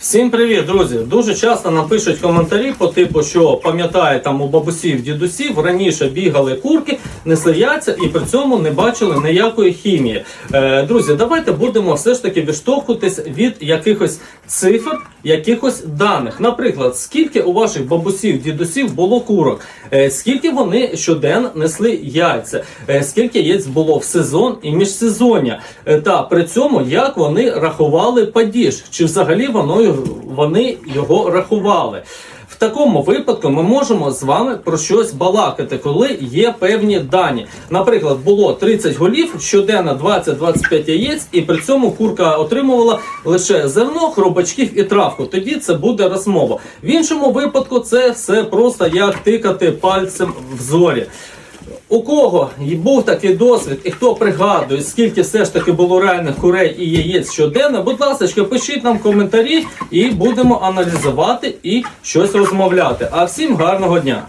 Всім привіт, друзі! Дуже часто нам пишуть коментарі по типу, що пам'ятає там у бабусів, дідусів раніше бігали курки, несли яйця і при цьому не бачили ніякої хімії. Е, друзі, давайте будемо все ж таки відштовхуватись від якихось цифр, якихось даних. Наприклад, скільки у ваших бабусів, дідусів було курок, Е, скільки вони щоденно несли яйця, Е, скільки яєць було в сезон і міжсезоння, Е, та при цьому як вони рахували падіж, чи взагалі воно, вони його рахували. Такому випадку ми можемо з вами про щось балакати, коли є певні дані. Наприклад, було 30 голів, щоденно 20-25 яєць, і при цьому курка отримувала лише зерно, хробачків і травку. Тоді це буде розмова. В іншому випадку це все просто як тикати пальцем в зорі. У кого був такий досвід, і хто пригадує, скільки все ж таки було реальних курей і яєць щоденно, будь ласка, пишіть нам коментарі і будемо аналізувати і щось розмовляти. А всім гарного дня!